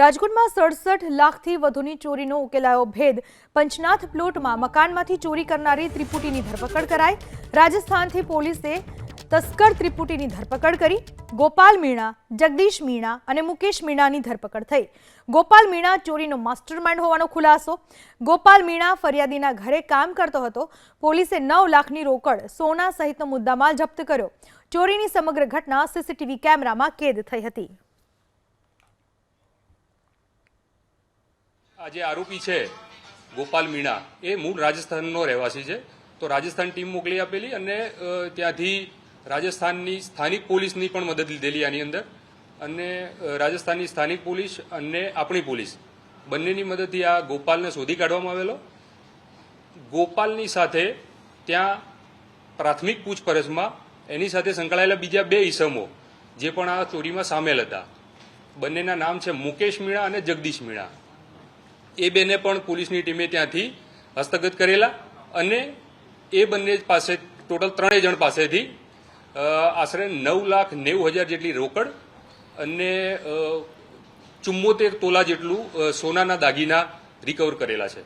રાજકોટમાં સડસઠ લાખથી વધુની ચોરીનો ઉકેલાયો ભેદ. પંચનાથ પ્લોટમાં મકાનમાંથી ચોરી કરનારી ત્રિપુટીની ધરપકડ કરાઈ. રાજસ્થાનથી પોલીસે તસ્કર ત્રિપુટીની ધરપકડ કરી. ગોપાલ મીણા, જગદીશ મીણા અને મુકેશ મીણાની ધરપકડ થઈ. ગોપાલ મીણા ચોરીનો માસ્ટરમાઇન્ડ હોવાનો ખુલાસો. ગોપાલ મીણા ફરિયાદીના ઘરે કામ કરતો હતો. પોલીસે નવ લાખની રોકડ, સોના સહિતનો મુદ્દામાલ જપ્ત કર્યો. ચોરીની સમગ્ર ઘટના સીસીટીવી કેમેરામાં કેદ થઈ હતી. આ જે આરોપી છે, ગોપાલ મીણા, એ મૂળ રાજસ્થાનનો રહેવાસી છે. તો રાજસ્થાન ટીમ મોકલી આપેલી અને ત્યાંથી રાજસ્થાનની સ્થાનિક પોલીસની પણ મદદ લીધેલી આની અંદર. અને રાજસ્થાનની સ્થાનિક પોલીસ અને આપણી પોલીસ. બંનેની મદદથી આ ગોપાલને શોધી કાઢવામાં આવેલો. ગોપાલની સાથે ત્યાં પ્રાથમિક પૂછપરછમાં એની સાથે સંકળાયેલા બીજા બે ઈસમો, જે પણ આ ચોરીમાં સામેલ હતા. બંનેના નામ છે મુકેશ મીણા અને જગદીશ મીણા. એ બેને પણ પોલીસની ટીમે ત્યાંથી હસ્તગત કરેલા અને એ બંને પાસે ટોટલ ત્રણેય જણ પાસેથી આશરે નવ લાખ નેવું હજાર જેટલી રોકડ અને ચુમ્મોતેર તોલા જેટલું સોનાના દાગીના રિકવર કરેલા છે.